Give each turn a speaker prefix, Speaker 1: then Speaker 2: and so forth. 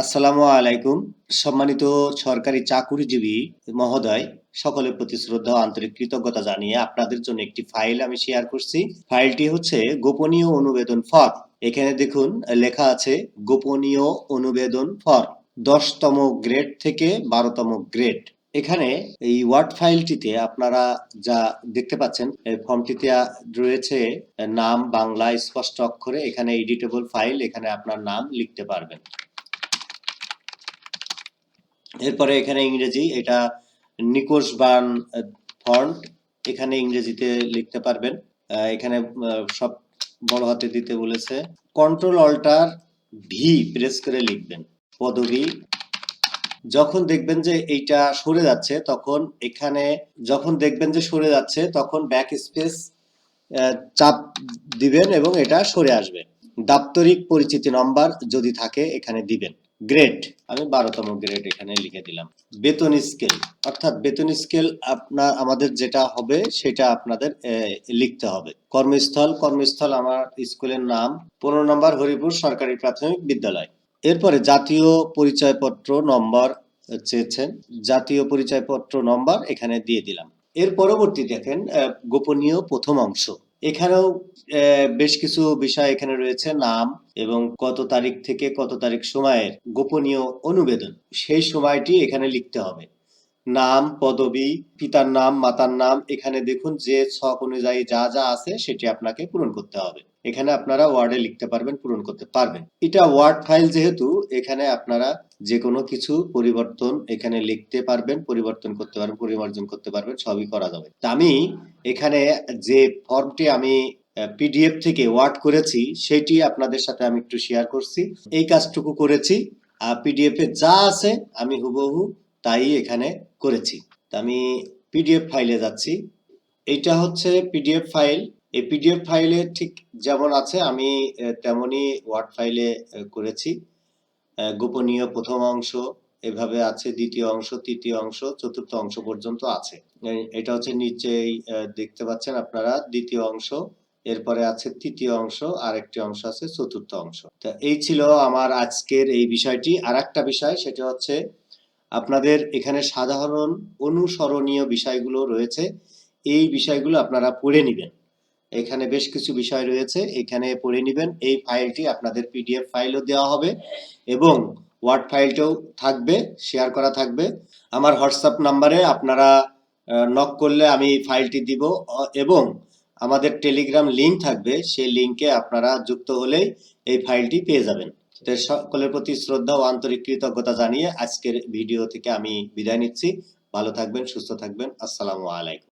Speaker 1: আসসালামু আলাইকুম, সম্মানিত সরকারি চাকুরিজীবী মহোদয়, সকলের প্রতি শ্রদ্ধা আন্তরিক কৃতজ্ঞতা জানিয়ে আপনাদের জন্য একটি ফাইল আমি শেয়ার করছি। ফাইলটি হচ্ছে গোপনীয় অনুবেদন ফর্ম এখানে দেখুন, লেখা আছে গোপনীয় অনুবেদন ফর্ম দশতম গ্রেড থেকে বারোতম গ্রেড। এখানে এই ওয়ার্ড ফাইলটিতে আপনারা যা দেখতে পাচ্ছেন, এই ফর্মটিতে রয়েছে নাম, বাংলা, স্পষ্ট অক্ষরে এখানে এডিটেবল ফাইল, এখানে আপনার নাম লিখতে পারবেন। এরপরে এখানে ইংরেজি, এটা নিকোশ বান ফন্ট এখানে ইংরেজিতে লিখতে পারবেন। এখানে সব বড় হাতে দিতে বলেছে। কন্ট্রোল অল্টার ভি প্রেস করে লিখবেন পদবি যখন দেখবেন যে এইটা সরে যাচ্ছে, তখন এখানে যখন দেখবেন যে সরে যাচ্ছে, তখন ব্যাক স্পেস চাপ দিবেন এবং এটা সরে আসবে। দাপ্তরিক পরিচিতি নম্বর যদি থাকে, এখানে দিবেন। গ্রেড আমি বারোতম গ্রেড এখানে লিখে দিলাম। বেতন স্কেল অর্থাৎ বেতন স্কেল আপনার, আমাদের যেটা হবে, সেটা আপনাদের লিখতে হবে। কর্মস্থল কর্মস্থল আমার স্কুলের নাম, পনেরো নম্বর হরিপুর সরকারি প্রাথমিক বিদ্যালয়। এরপরে জাতীয় পরিচয়পত্র নম্বর চেয়েছেন, জাতীয় পরিচয়পত্র নম্বর এখানে দিয়ে দিলাম। এর পরবর্তী দেখেন গোপনীয় প্রথম অংশ। এখানেও বেশ কিছু বিষয় এখানে রয়েছে, নাম এবং কত তারিখ থেকে কত তারিখ সময়ের গোপনীয় অনুবেদন। সেই সময়টি এখানে লিখতে হবে। নাম, পদবি, পিতার নাম, মাতার নাম, এখানে দেখুন যে ছক অনুযায়ী যা যা আছে সেটি আপনাকে পূরণ করতে হবে। এখানে আপনারা ওয়ার্ডে লিখতে পারবেন, পূরণ করতে পারবেন। এটা ওয়ার্ড ফাইল যেহেতু, এখানে আপনারা যে কোনো কিছু পরিবর্তন এখানে লিখতে পারবেন, পরিবর্তন করতে পারবেন, পরিমার্জন করতে পারবেন, সবই করা যাবে। আমি এখানে যে ফর্মটি আমি পিডিএফ থেকে ওয়ার্ড করেছি, সেটি আপনাদের সাথে আমি একটু শেয়ার করছি। এই কাজটুকু করেছি, আর পিডিএফ এ যা আছে আমি হুবহু তাই এখানে করেছি। তা আমি পিডিএফ ফাইলে যাচ্ছি। এটা হচ্ছে পিডিএফ ফাইল এই পিডিএফ ফাইলে ঠিক যেমন আছে, আমি তেমনই ওয়ার্ড ফাইলে করেছি। গোপনীয় প্রথম অংশ, এভাবে আছে, দ্বিতীয় অংশ, তৃতীয় অংশ, চতুর্থ অংশ পর্যন্ত আছে। এটা হচ্ছে নিচেই দেখতে পাচ্ছেন আপনারা, দ্বিতীয় অংশ, এরপরে আছে তৃতীয় অংশ আর একটি অংশ আছে চতুর্থ অংশ। তা এই ছিল আমার আজকের এই বিষয়টি। আর একটা বিষয়, সেটা হচ্ছে আপনাদের এখানে সাধারণ অনুসরণীয় বিষয়গুলো রয়েছে। এই বিষয়গুলো আপনারা পড়ে নেবেন। এখানে বেশ কিছু বিষয় রয়েছে, এখানে পড়ে নেবেন। এই ফাইলটি আপনাদের পিডিএফ ফাইলও দেওয়া হবে এবং ওয়ার্ড ফাইলটাও থাকবে, শেয়ার করা থাকবে। আমার হোয়াটসঅ্যাপ নাম্বারে আপনারা নক করলে আমি ফাইলটি দিব। এবং আমাদের টেলিগ্রাম লিংক থাকবে, সেই লিংকে আপনারা যুক্ত হলেই এই ফাইলটি পেয়ে যাবেন। তো সকলের প্রতি শ্রদ্ধা ও আন্তরিক কৃতজ্ঞতা জানিয়ে আজকের ভিডিও থেকে আমি বিদায় নিচ্ছি। ভালো থাকবেন, সুস্থ থাকবেন। আসসালামু আলাইকুম।